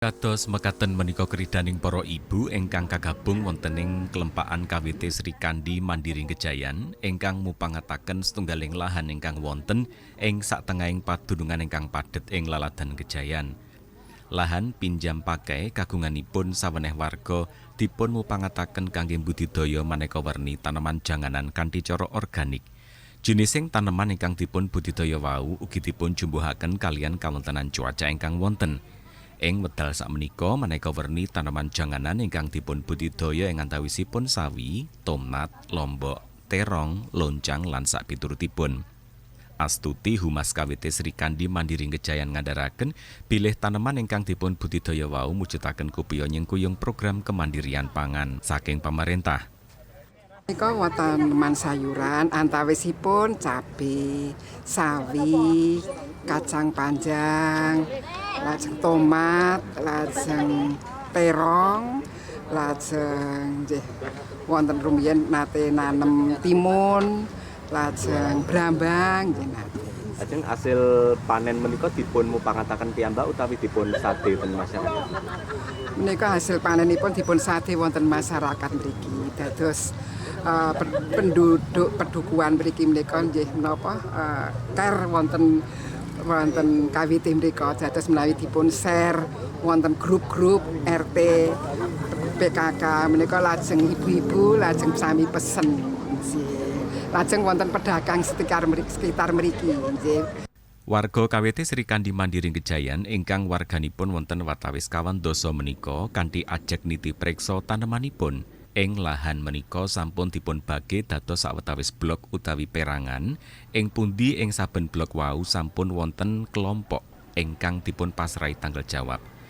Kados mekaten menika keridaning para ibu ingkang kagabung wonten ing kelempaan KWT Sri Kandi Mandiri Gejayan ingkang mupangataken setunggaling lahan ingkang wonten ing satengahing padunungan ingkang padhet ing Laladan Gejayan. Lahan pinjam pakai kagunganipun saweneh warga dipun mupangataken kangge budidaya maneka werni tanaman janganan kanthi cara organik. Jenising taneman ingkang dipun budidaya wau ugi dipun jumbuhaken kalian kawontenan cuaca ingkang wonten. Ing wedal sakmenika maneka werni tanaman janganan ingkang dipun budidaya ing antawisipun sawi, tomat, lombok, terong, loncang lan sak piturutipun. Astuti Humas KWT Sri Kandi Mandiri Gejayan ngandharaken bilih taneman ingkang dipun budidaya wau mujudaken kupiya nyengkuyung program kemandirian pangan saking pemerintah. Nika wonten teman sayuran antawisipun cabe, sawi, kacang panjang, lajeng tomat, lajeng terong, lajeng nggih wonten rumiyin nate nanem timun, lajeng brambang nggih nate. Lajeng hasil panen menika dipun mupangataken piyambak utawi dipun sade ten masyarakat. Menika hasil panenipun dipun sade wonten masyarakat mriki. Dados eh, pe- penduduk pedukuhan mriki menika nggih menapa eh, care wonten wonten KWT mrika dados menawi dipun share wonten grup-grup RT PKK menika lajeng ibu-ibu lajeng sami pesen. Lajeng wonten pedagang sekitar mriki sekitar mriki. Warga KWT Sri Kandi Mandiri Gejayan ingkang warganipun wonten watawis kawan doso menika kanthi ajek niti preksa tanemanipun. Ing lahan menika sampun dipun bage dados sawetawis blok utawi perangan, ing pundi ing saben blok wau sampun wonten kelompok ingkang dipun pasrai tanggal jawab.